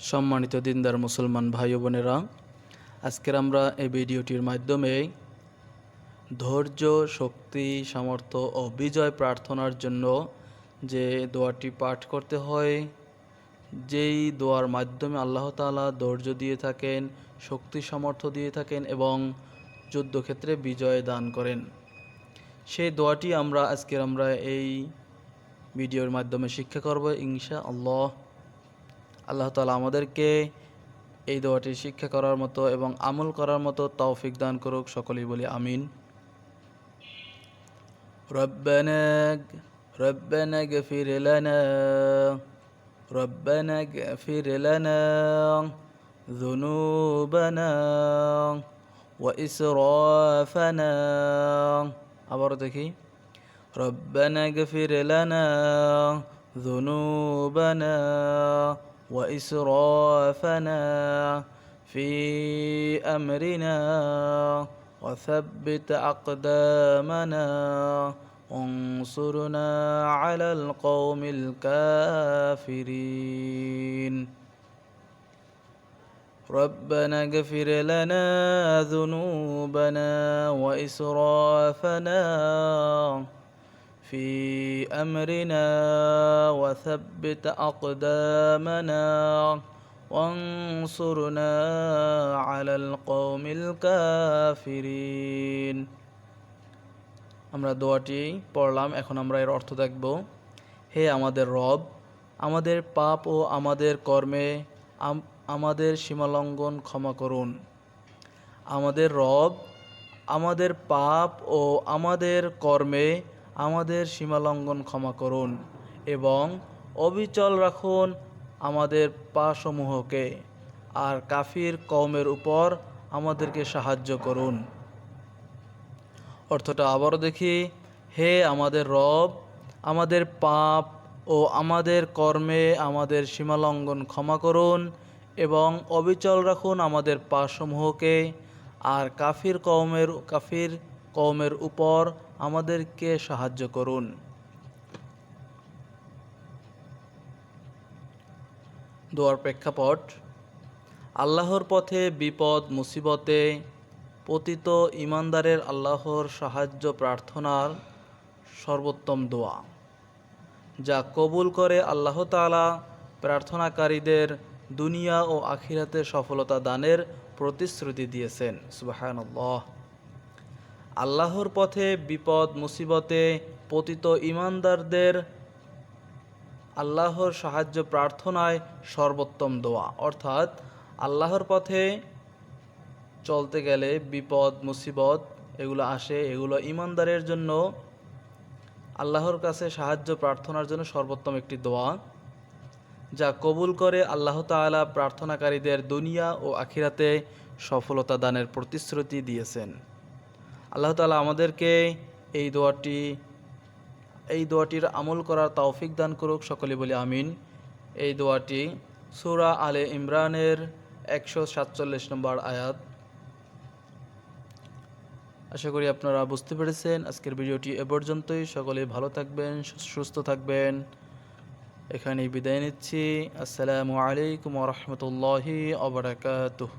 সম্মানিত দিনদার মুসলমান ভাই বোনেরা, আজকের আমরা এই ভিডিওটির মাধ্যমে ধৈর্য, শক্তি, সামর্থ্য ও বিজয় প্রার্থনার জন্য যে দোয়াটি পাঠ করতে হয়, যেই দোয়ার মাধ্যমে আল্লাহ তাআলা ধৈর্য দিয়ে থাকেন, শক্তি, সামর্থ্য দিয়ে থাকেন এবং যুদ্ধক্ষেত্রে বিজয় দান করেন। সেই দোয়াটি আমরা আজকের আমরা এই ভিডিওর মাধ্যমে শিক্ষা করব। ইনশা আল্লাহ আল্লাহ তালা আমাদেরকে এই দোয়াটি শিক্ষা করার মতো এবং আমল করার মতো তৌফিক দান করুক সকলেই বলি আমিন ربنا ربنا اغفر لنا ربنا اغفر لنا ذنوبنا وإسرافنا আবার দেখি ربنا اغفر لنا ذنوبنا وإسرافنا في أمرنا وثبت أقدامنا وانصرنا على القوم الكافرين. ربنا اغفر لنا ذنوبنا وإسرافنا في أمرنا وثبت أقدامنا وانصرنا على القوم الكافرين আমরা দোয়াটি পড়লাম এখন আমরা এর অর্থ দেখব হে আমাদের রব আমাদের পাপ ও আমাদের কর্মে আম- আমাদের সীমালঙ্ঘন ক্ষমা করুন আমাদের রব আমাদের পাপ ও আমাদের কর্মে আমাদের সীমালঙ্ঘন ক্ষমা করুন এবং অবিচল রাখুন আমাদের পাসমূহকে। আর কাফির কওমের উপর আমাদেরকে সাহায্য করুন। অর্থটা আবারও দেখি, হে আমাদের রব, আমাদের পাপ ও আমাদের কর্মে আমাদের সীমালঙ্ঘন ক্ষমা করুন এবং অবিচল রাখুন আমাদের পাসমূহকে। আর কাফির কওমের, কাফির কওমের উপর আমাদেরকে সাহায্য করুন। দোয়ার প্রেক্ষাপট, আল্লাহর পথে বিপদ, মুসিবতে পতিত ইমানদারের আল্লাহর সাহায্য প্রার্থনার সর্বোত্তম দোয়া, যা কবুল করে আল্লাহ তাআলা প্রার্থনাকারীদের দুনিয়া ও আখিরাতে সফলতা দানের প্রতিশ্রুতি দিয়েছেন। সুবাহানল্লাহ। আল্লাহর পথে বিপদ, মুসিবতে পতিত ইমানদারদের আল্লাহর সাহায্য প্রার্থনায় সর্বোত্তম দোয়া। অর্থাৎ আল্লাহর পথে চলতে গেলে বিপদ, মুসিবত এগুলো আসে, এগুলো ইমানদারের জন্য আল্লাহর কাছে সাহায্য প্রার্থনার জন্য সর্বোত্তম একটি দোয়া, যা কবুল করে আল্লাহ তাআলা প্রার্থনাকারীদের দুনিয়া ও আখিরাতে সফলতা দানের প্রতিশ্রুতি দিয়েছেন। আল্লাহ তাআলা আমাদেরকে এই দোয়াটি, এই দোয়াটির আমল করার তৌফিক দান করুক, সকলে বলি আমিন। এই দোয়াটি সুরা আলে ইমরানের একশো সাতচল্লিশ নম্বর আয়াত। আশা করি আপনারা বুঝতে পেরেছেন। আজকের ভিডিওটি এ পর্যন্তই। সকলে ভালো থাকবেন, সুস্থ থাকবেন। এখানেই বিদায় নিচ্ছি। আসসালামু আলাইকুম রহমতুল্লাহি আবরাকাতুহ